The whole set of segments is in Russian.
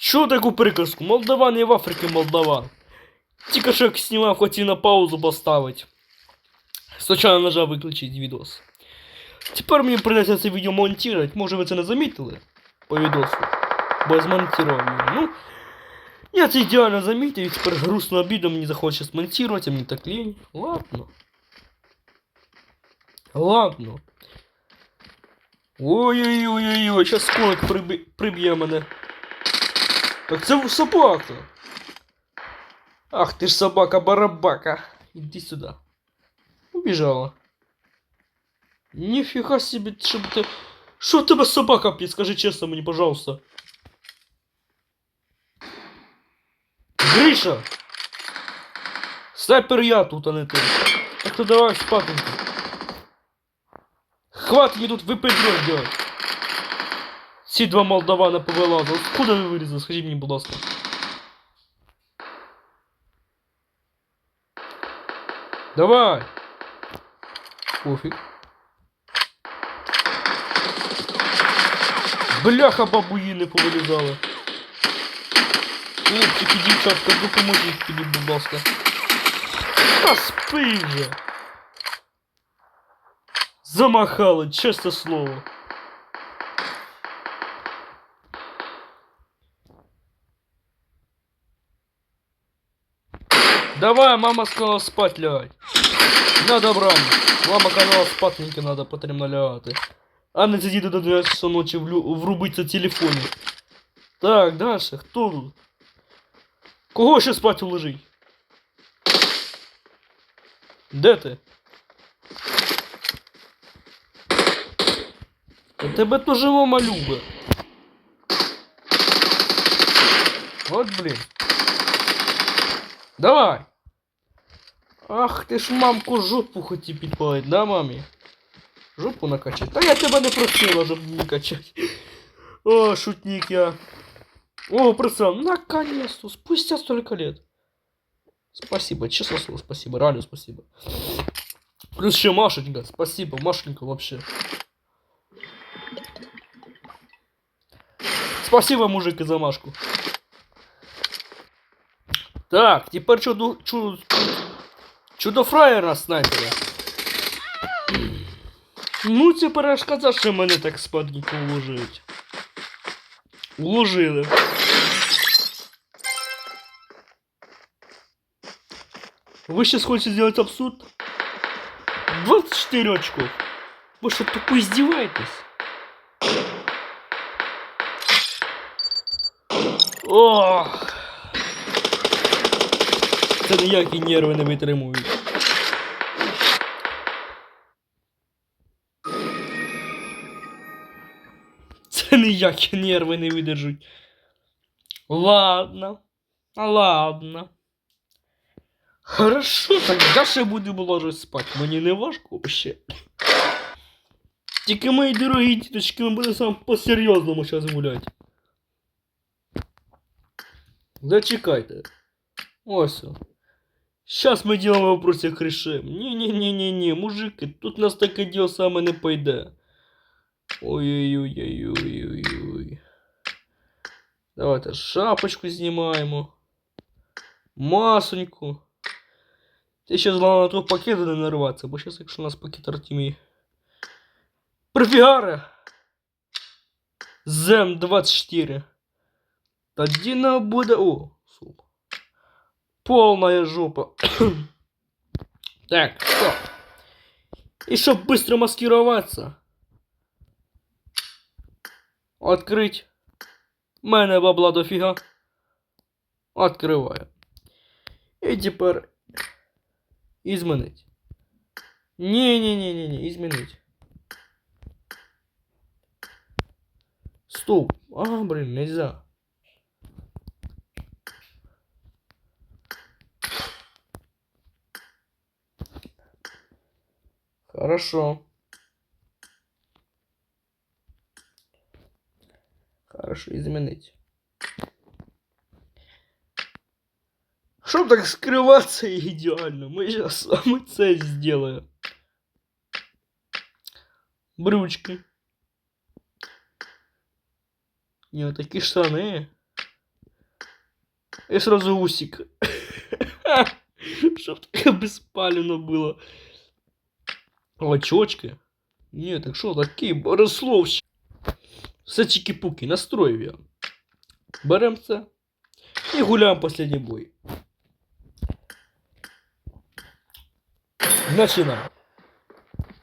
Що таку приказку? Молдаван і в Африці Молдаван. Тільки що як знімав, хотів на паузу поставити. Спочатку нажав виключити відос. Тепер мені придеться це відео монтувати. Може ви це не замітили? По відосу. Бо я змонтував його. Ну, я це ідеально замітив, і тепер грустно обідно мені захоче смонтувати, а мені так лінь. Ладно. Ладно. Ой-ой-ой-ой, сейчас приб'є приб'є мене. Так це собака. Ах ти ж собака-барабака. Іди сюди. Убежала. Нифига себе, щоб ти... Що в тебе собака п'є? Скажи чесно мені, пожалуйста. Гриша! Снайпер я тут, а не ти. Так то давай спатенько. Хватит мне тут выпадрёж делать. Ці два молдавана повилазили. Откуда ви вирізали? Скажіть мені, будь ласка. Давай. Пофіг. Бляха бабуїни повилізали. Хлопчики, дівчатка, допоможіть мені, будь ласка. Та спи вже. Замахали, чесне слово. Давай, мама сказала спать лягай. На добраніч. Мама казала спатненько надо, потрібно лягати. А не сидіти до 12 часов ночі влю... врубиться в телефоні. Так, Даша, хто тут? Кого ще спать уложить? Де ти? Та тебе теж мама любить. От блін. Давай. Ах, ти ж мамку жопу хотів підпалити, да, мамі? Жопу накачать. Та я тебе не просила, щоб не качать. О, шутник я. О, просрал. Наконец-то, спустя столько лет. Спасибо, честно слово, спасибо, реально спасибо. Плюс еще Машенька, спасибо, Машенька вообще. Спасибо, мужик, за Машку. Так, теперь чудо, чудо, чудо фраєра снайпера. Ну, тепер аж казав, що мене так спадненько уложить. Уложили. Вы сейчас хотите сделать абсурд? 24 очков. Вы что, тупо издеваетесь? Ох. Це ніякі нерви не витримують. Це ніякі нерви не видержуть. Ладно. Ладно. Хорошо, тогда ще будемо ложить спать. Мені не важко вообще. Тільки мої дорогі діточки, ми будемо сам по-серйозному зараз гуляти. Зачекайте. Ось. он. Сейчас мы делаем вопросик решим. Не-не-не-не-не, мужики, тут нас таке діло саме не пойде. Ой-ой-ой-ой-ой-ой. Давайте шапочку знімаємо. Масоньку. Ти ще зла на того пакета не нарватися, бо зараз, якщо у нас пакет Артемій. Профігари! Зем 24. Тоді не буде. О, суп. Полная жопа. так, стоп. И чтоб быстро маскироваться. Открыть. Мене бабла дофіга. Открываю. І тепер изменить. Не-не-не-не-не, изменить. Стоп. А, блин, нельзя. Хорошо. Хорошо, изменить. Чтоб так скрываться идеально, мы сейчас мы це сделаем. Брючки. Не, такі штани. И сразу усик. Чтоб таке безпалено было Очочки. Ні, так що, такий Борисловщик. Все чики-пуки, настроїв я. Берем це. І гуляємо последній бой. Начинаємо.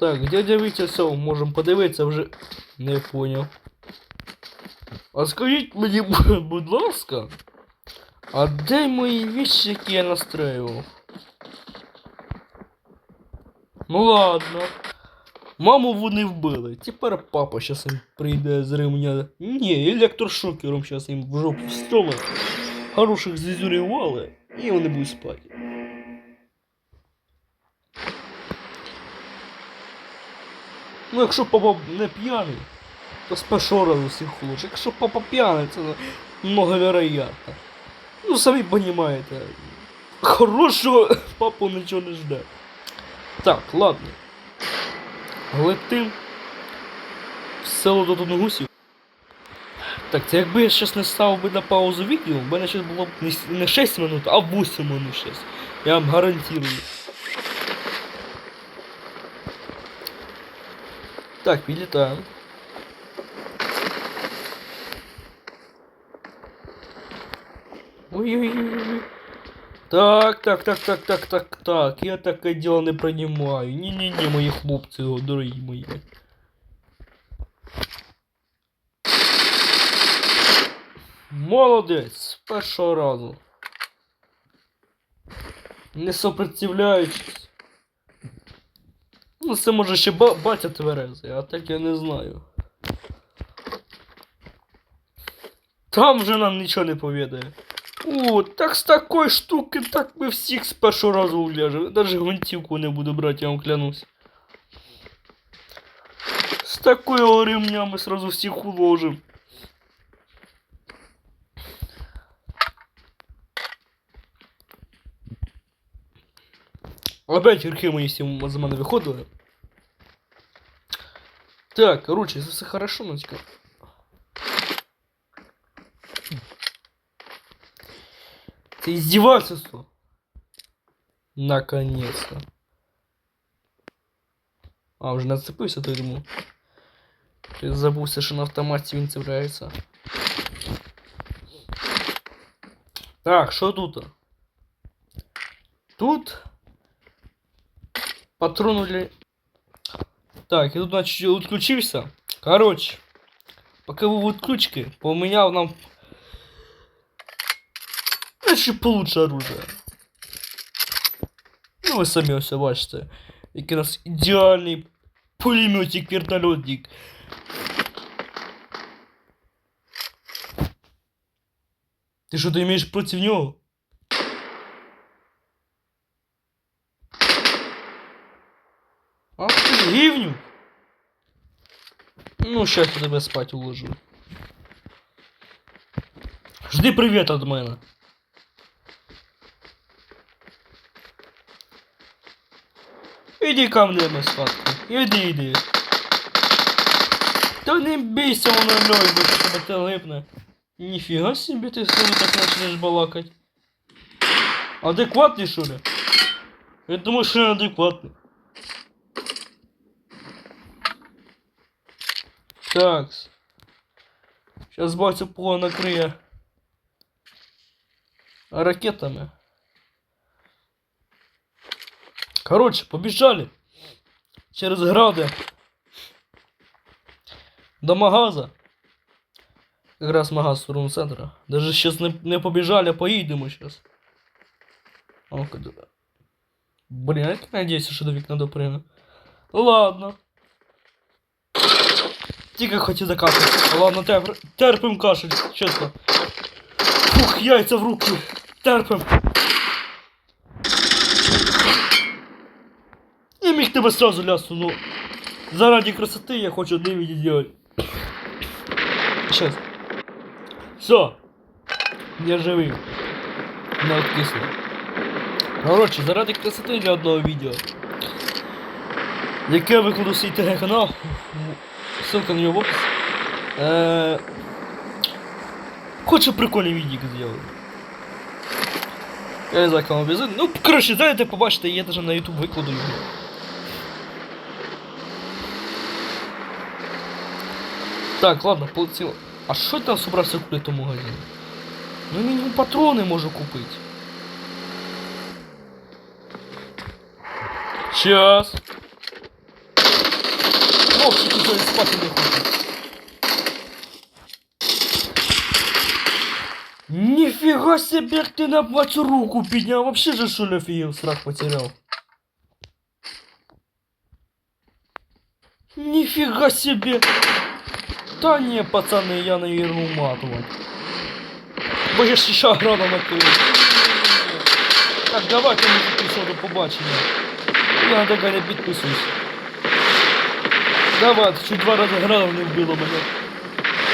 Так, дядя Вітя все, можемо подивитися вже. Не поняв. А скажіть мені, бу- будь ласка, а де мої вещи, які я настроював? Ну ладно. Маму вони вбили. Тепер папа щас їм прийде з ремня. Ні, електрошокером щас їм в жопу встромить. Хороших зізюрювали, і вони будуть спати. Ну, якщо папа не п'яний, то з першого разу всіх лучше. Якщо папа п'яний, це многовероятно. Ну, самі розумієте. Хорошого папу нічого не жде. Так, ладно. Летим в село до Доногусів. Так, це якби я щас не став би на паузу відео, в мене щас було б не, 6 минут, а 8 минут щас. Я вам гарантирую. Так, підлітаємо. Ой-ой-ой. Так, так, так, так, так, так, так. Я таке діло не приймаю. Ні-ні-ні, мої хлопці, о, дорогі мої. Молодець, з першого разу. Не сопротивляючись. Ну, це може ще ба батя тверезий, а так я не знаю. Там вже нам нічого не повідає. О, так з такої штуки, так ми всіх з першого разу уляжемо. Даже гвинтівку не буду брати, я вам клянусь. З такого ремня ми сразу всіх уложим. Опять гірки мої всі з мене виходили. Так, короче, це все хорошо, Ночка. Ты издевательство. Наконец-то. А, вже нацепився, то я думаю. Ти забувся, що на автоматі він цепляється. Так, що тут? Тут патрону для... Так, я тут, значит, відключився. Короче, поки ви в відключці, поміняв нам ще получше оружие. Ну, ви самі ось бачите. Який у нас ідеальний пулеметик вертольотник. Ти що ти маєш проти нього? Ах ти гівню. Ну, щас я тебе спать уложу. Жди привіт від мене. Иди ко мне, сладкий. Иди, иди. Да не бейся, он лёй, бо тебе ты липне. Нифига себе ты с ним так начнешь балакать. Адекватный, что ли? Я думаю, что я адекватный. Такс. Сейчас батя поло накрыє ракетами. Короче, побежали. Через гради. До магаза. Как раз магаз сторону центра. Даже сейчас не, не побежали, а поїдемо сейчас. Ну-ка, да. Блин, я так надеюсь, что до вікна допрыгну. Ну ладно. Тільки хотів закашляти. Ладно, терп... терпим кашель, чесно. Фух, яйця в руки. Терпим. Тебе сразу лясну, ну. Заради красоты я хочу одне видео делать. Сейчас. Все. Я живий. Не откисло. Короче, заради красоти для одного відео. Яке я викладу свій телеканал. Ссылка на нього в опис. Е... Хочу прикольний відео сделать. Я не знаю, кому везу. Ну, коротше, знаєте, побачите, я даже на YouTube викладу його. Так, ладно, полетіло. А що там собрався купити в магазині? Ну, мінімум патрони можу купити. Сейчас. Мовчики сьогодні спати не хочуть. Нифига себе, как ты на мать руку поднял. Вообще же что ли офигел, страх потерял. Нифига себе. Да не, пацаны, я наверну матывать. Бо я ж ще града накрив. Так, давайте мужики, все, до побачення. Я на таке не підписуюсь. Давайте, чуть два рази грав, не вбило мене.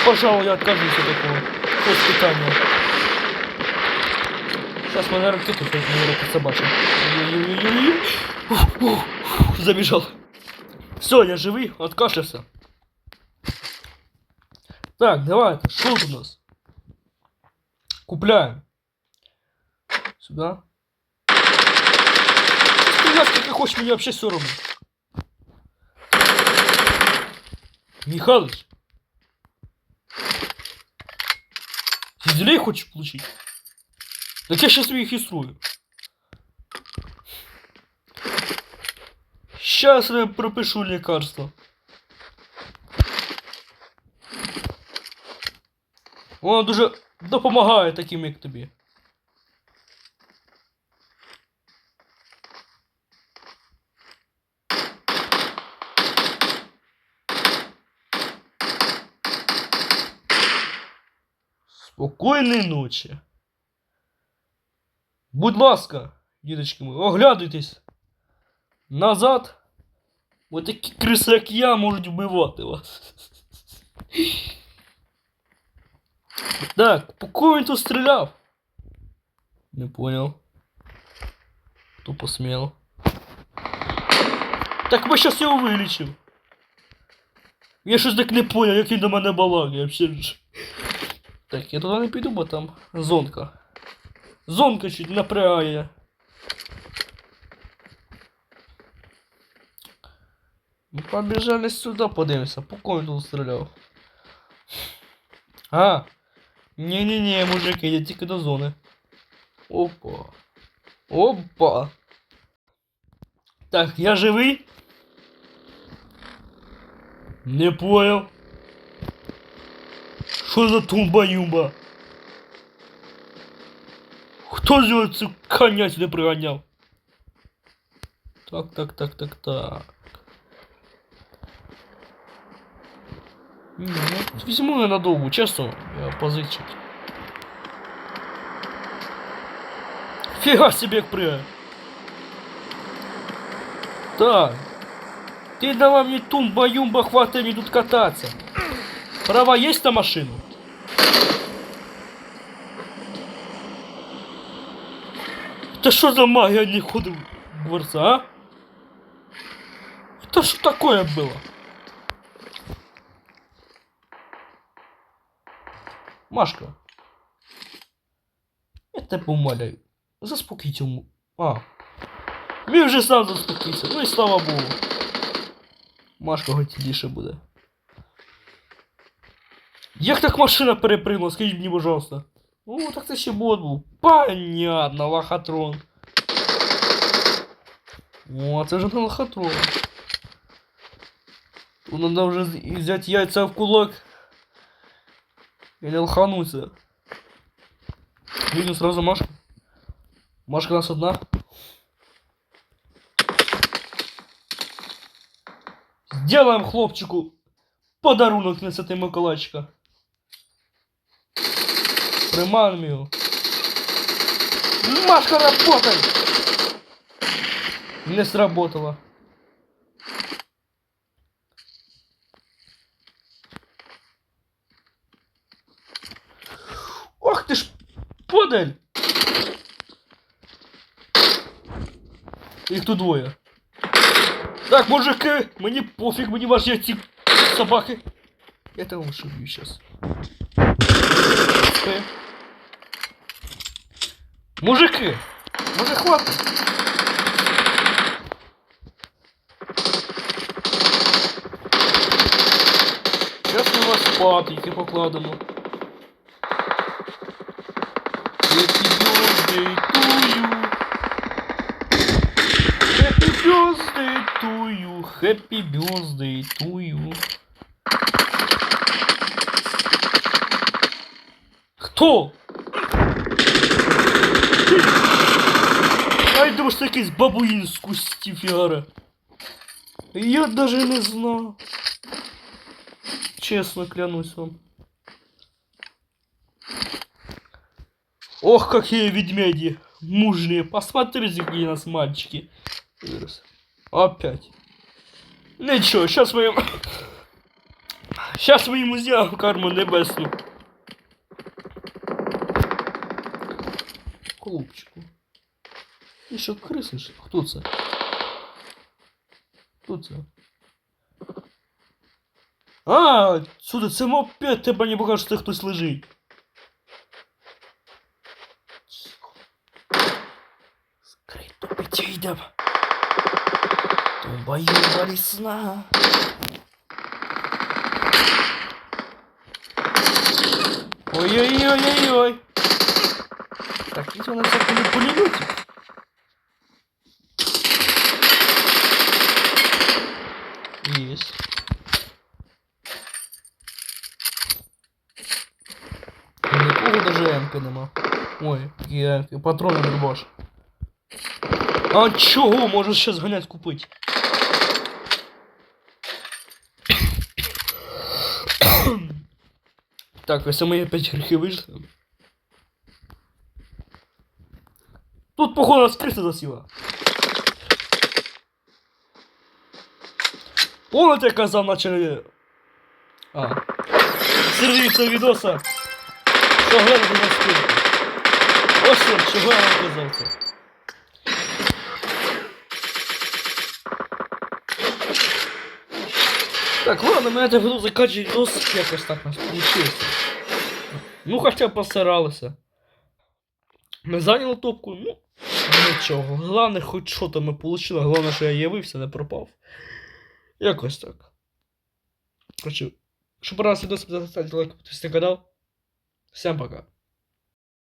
Пожалуй, я откажусь от такого. Хоч питання. Сейчас мы, наверное, тут наверное, ух, Забежал. Все, я живый, откашлялся. Так, давай, что у нас? Купляем. Сюда. Стрелять, как хочешь, мне вообще все равно. Михалыч. Физелей хочешь получить? Так я сейчас их рисую. Сейчас я пропишу лекарство. Воно дуже допомагає таким, як тобі. Спокійної ночі. Будь ласка, діточки мої, оглядуйтесь назад. Ось такі криси, як я, можуть вбивати вас. Так, по кому він тут стріляв? Не понял. Хто посмел? Так ми щас його вилічив. Я щось так не понял, як він до мене балагає, вообще ж. Так, я туди не піду, бо там зонка. Зонка чуть напрягає. Ми побіжали сюди, подивимося, по кому він тут стріляв. А, Не-не-не, мужики, я тільки до зони. Опа. Опа. Так, я живий? Не понял. Що за тумба-юмба? Хто його цю коня сюди приганяв? Так, так, так, так, так. Ні, ну, візьму ненадовго, чесно, я позичить. Фіга себе як пригає. Так. Ты давай мне тумба-юмба, хватай мне тут кататься. Права есть на машину? Это что за магия не ходил дворца, а? Это что такое было? Машка. Я тебе умоляю. Заспокійся. м- А. Він вже сам заспокійся. Ну і слава Богу. Машка готіліше буде. Як так машина перепригнула, скажіть мені, пожалуйста. О, так це ще бот був. Понятно, лохотрон. О, це вже не лохотрон. Тут надо вже з- взяти яйця в кулак. Или лохануться. Видим сразу Машку. Машка у нас одна. Сделаем хлопчику подарунок на Святий Миколайчика. Приманим його. Машка, работай! Не сработало. Ох ти ж подель! Їх тут двоє. Так, мужики, мені пофіг, мені ваші ці собаки. Я того лучше убью сейчас. Мужики! Може хватить? Зараз ми вас спати покладемо. Happy birthday to you. Happy birthday to you. Happy birthday to you. Хто? Ай, думаю, що якийсь бабуїн з кустів фігара. Я даже не знав. Честно клянусь вам. Ох, какие ведмеди. Мужные. Посмотрите, какие у нас мальчики. Опять. Ничего, сейчас мы... им- Сейчас мы ему сделаем карму небесну. Голубчику. І що криси? ж? Хто це? Хто це? А, сюди, це мопед, тебе не покаже, що хтось лежить. Скрито підійдем. Тумба-юмба лісна. Ой-ой-ой-ой-ой. Так, ведь у нас так не пулеметик. Есть. Нікого даже М-ки нема. Ой, які М-ки, патрони не баш. А чого? Можеш ще зганять купити. так, ось мої 5 гріхи вийшли. Тут, походу, нас крыса засіла. Помните, я казав начали... А. Сергій цього відоса. Що глянути на спинку. Ось що, чого я вам казав це. Так, ладно, ми это буду закачувати відос, якось так у нас получилось. Ну, хоча б постаралися. Ми зайняли топку, ну, нічого. Головне, хоч що там ми получили, головне, що я явився, не пропав. Якось так. Короче, щоб раз відос, ставте лайк, підписуйтесь на канал. Всем пока.